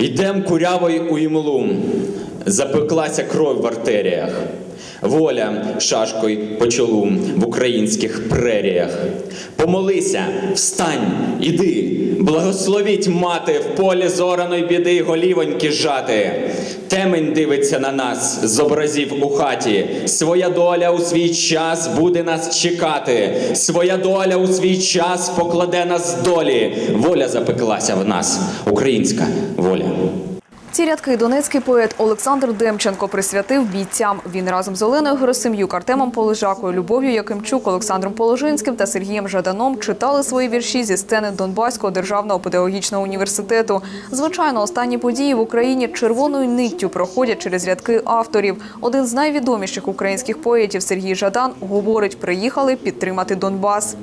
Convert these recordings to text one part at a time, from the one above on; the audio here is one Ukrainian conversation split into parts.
Йдем курявою у імлу, запеклася кров в артеріях. Воля шашкою по чолу в українських преріях. Помолися, встань, іди, благословіть мати в полі зораної біди голівоньки жати. Темень дивиться на нас з образів у хаті. Своя доля у свій час буде нас чекати. Своя доля у свій час покладе нас долі. Воля запеклася в нас, українська воля. Ці рядки донецький поет Олександр Демченко присвятив бійцям. Він разом з Оленою Герасим'юк, Артемом Полежакою, Любов'ю Якимчук, Олександром Положинським та Сергієм Жаданом читали свої вірші зі сцени Донбаського державного педагогічного університету. Звичайно, останні події в Україні червоною ниттю проходять через рядки авторів. Один з найвідоміших українських поетів Сергій Жадан говорить, приїхали підтримати Донбас.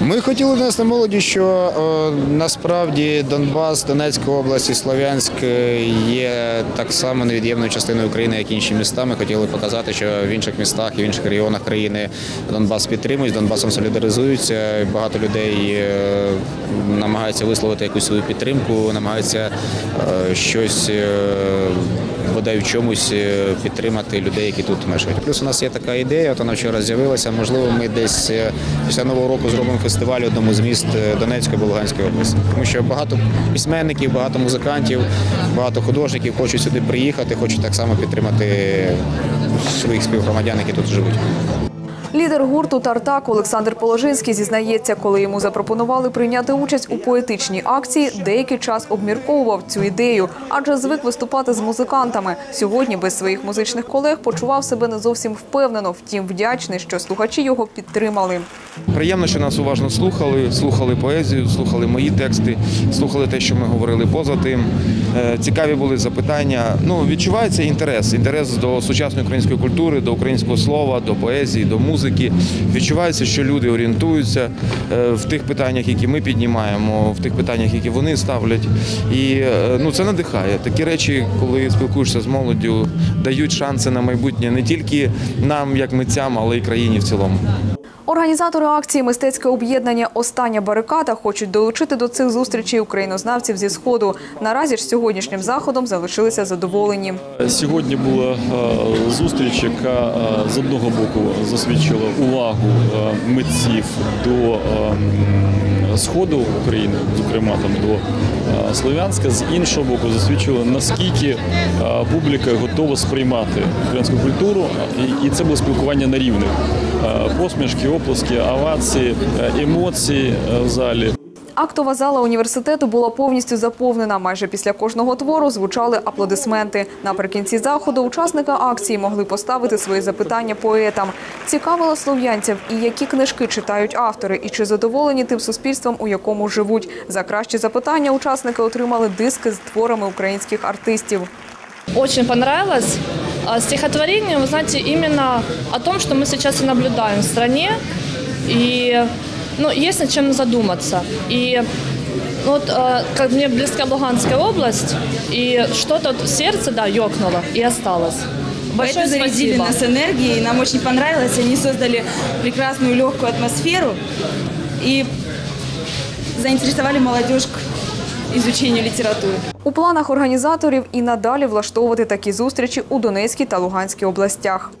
Ми хотіли донести молоді, що е, насправді Донбас, Донецька область і Слов'янськ е, є так само невід'ємною частиною України, як і інші міста. Ми хотіли показати, що в інших містах і в інших регіонах країни Донбас підтримують, Донбасом солідаризуються. Багато людей е, намагаються висловити якусь свою підтримку, намагаються щось. Бодай в чомусь е, підтримати людей, які тут мешкають. Плюс у нас є така ідея, от вона вчора з'явилася. Можливо, ми десь е, після нового року зробимо фестиваль одному з міст е, Донецької або Луганської області. Тому що багато письменників, багато музикантів, багато художників хочуть сюди приїхати, хочуть так само підтримати своїх співгромадян, які тут живуть. Лідер гурту Тартак Олександр Положинський зізнається, коли йому запропонували прийняти участь у поетичній акції, деякий час обмірковував цю ідею, адже звик виступати з музикантами. Сьогодні без своїх музичних колег почував себе не зовсім впевнено. Втім, вдячний, що слухачі його підтримали. Приємно, що нас уважно слухали, слухали поезію, слухали мої тексти, слухали те, що ми говорили поза тим. Е, Цікаві були запитання. Ну, відчувається інтерес, інтерес до сучасної української культури, до українського слова, до поезії, до музики. Відчувається, що люди орієнтуються е, в тих питаннях, які ми піднімаємо, в тих питаннях, які вони ставлять. І е, ну, це надихає. Такі речі, коли спілкуєшся з молоддю, дають шанси на майбутнє не тільки нам, як митцям, але й країні в цілому. Організатори акції Мистецьке об'єднання Остання барикада хочуть долучити до цих зустрічей українознавців зі сходу. Наразі ж сьогоднішнім заходом залишилися задоволені. Сьогодні була е, зустріч, яка з одного боку засвідчила увагу е, митців до е, сходу України, зокрема там до е, Слов'янська, з іншого боку, засвідчило наскільки е, публіка готова сприймати українську культуру, і, це було спілкування на рівних. Посмішки, оплески, овації, емоції в залі. Актова зала університету була повністю заповнена. Майже після кожного твору звучали аплодисменти. Наприкінці заходу учасники акції могли поставити свої запитання поетам. Цікавило слов'янців, і які книжки читають автори, і чи задоволені тим суспільством, у якому живуть. За кращі запитання учасники отримали диски з творами українських артистів. Очень понравилось стихотворение, вы знаете, именно о том, что мы сейчас и наблюдаем в стране. И ну, есть над чем задуматься. И ну, вот, а, как мне близка Луганская область, и что-то вот в сердце, да, ёкнуло и осталось. Большое Поэты зарядили спасибо. нас энергией, нам очень понравилось. Они создали прекрасную легкую атмосферу и заинтересовали молодежь к изучению литературы. У планах організаторів і надалі влаштовувати такі зустрічі у Донецькій та Луганській областях.